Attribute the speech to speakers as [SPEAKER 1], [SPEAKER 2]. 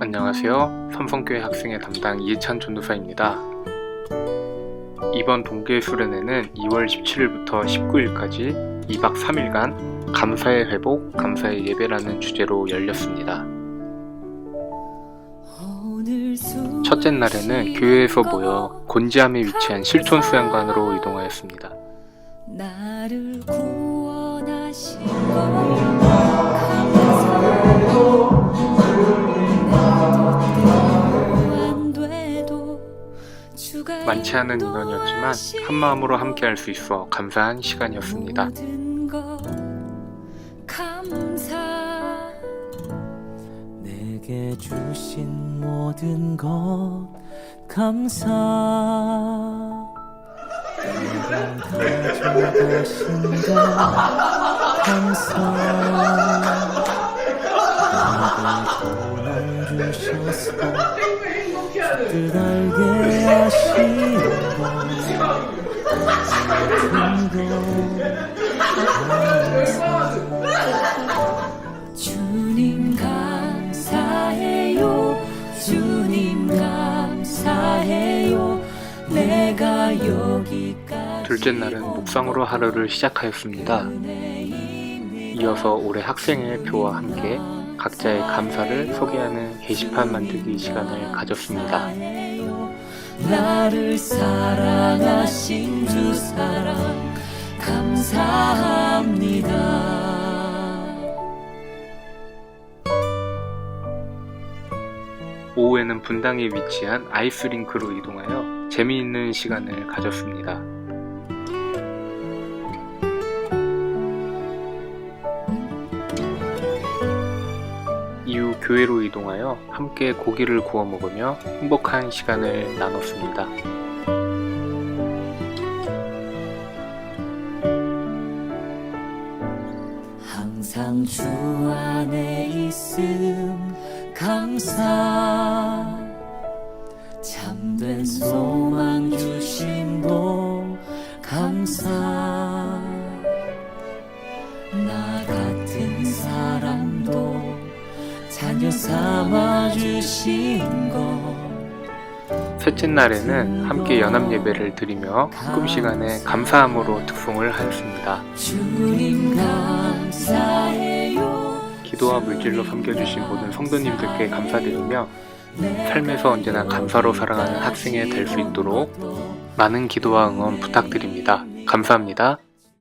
[SPEAKER 1] 안녕하세요. 삼성교회 학생회 담당 이해찬 전도사입니다. 이번 동교회 수련회는 2월 17일부터 19일까지 2박 3일간 감사의 회복, 감사의 예배라는 주제로 열렸습니다. 첫째 날에는 교회에서 모여 곤지암에 위치한 실촌 수양관으로 이동하였습니다. 많지 않은 인원이었지만 한 마음으로 함께 할 수 있어 감사한 시간이었습니다.
[SPEAKER 2] 내게 주신 모든 것 감사 감사
[SPEAKER 1] 둘째 날은 묵상으로 하루를 시작하였습니다. 이어서 올해 학생회 표와 함께 각자의 감사를 소개하는 게시판 만들기 시간을 가졌습니다.
[SPEAKER 3] 나를 사랑하신 주 사랑 감사합니다
[SPEAKER 1] 오후에는 분당에 위치한 아이스링크로 이동하여 재미있는 시간을 가졌습니다. 교회로 이동하여 함께 고기를 구워 먹으며 행복한 시간을 나눴습니다.
[SPEAKER 3] 항상 주 안에 있음 감사 참된 소망 주심도 감사 자녀 삼아 주신 것
[SPEAKER 1] 셋째 날에는 함께 연합 예배를 드리며 꿈 시간에 감사함으로 특송을 하였습니다. 기도와 물질로 섬겨주신 모든 성도님들께 감사드리며 삶에서 언제나 감사로 살아가는 학생이 될 수 있도록 많은 기도와 응원 부탁드립니다. 감사합니다.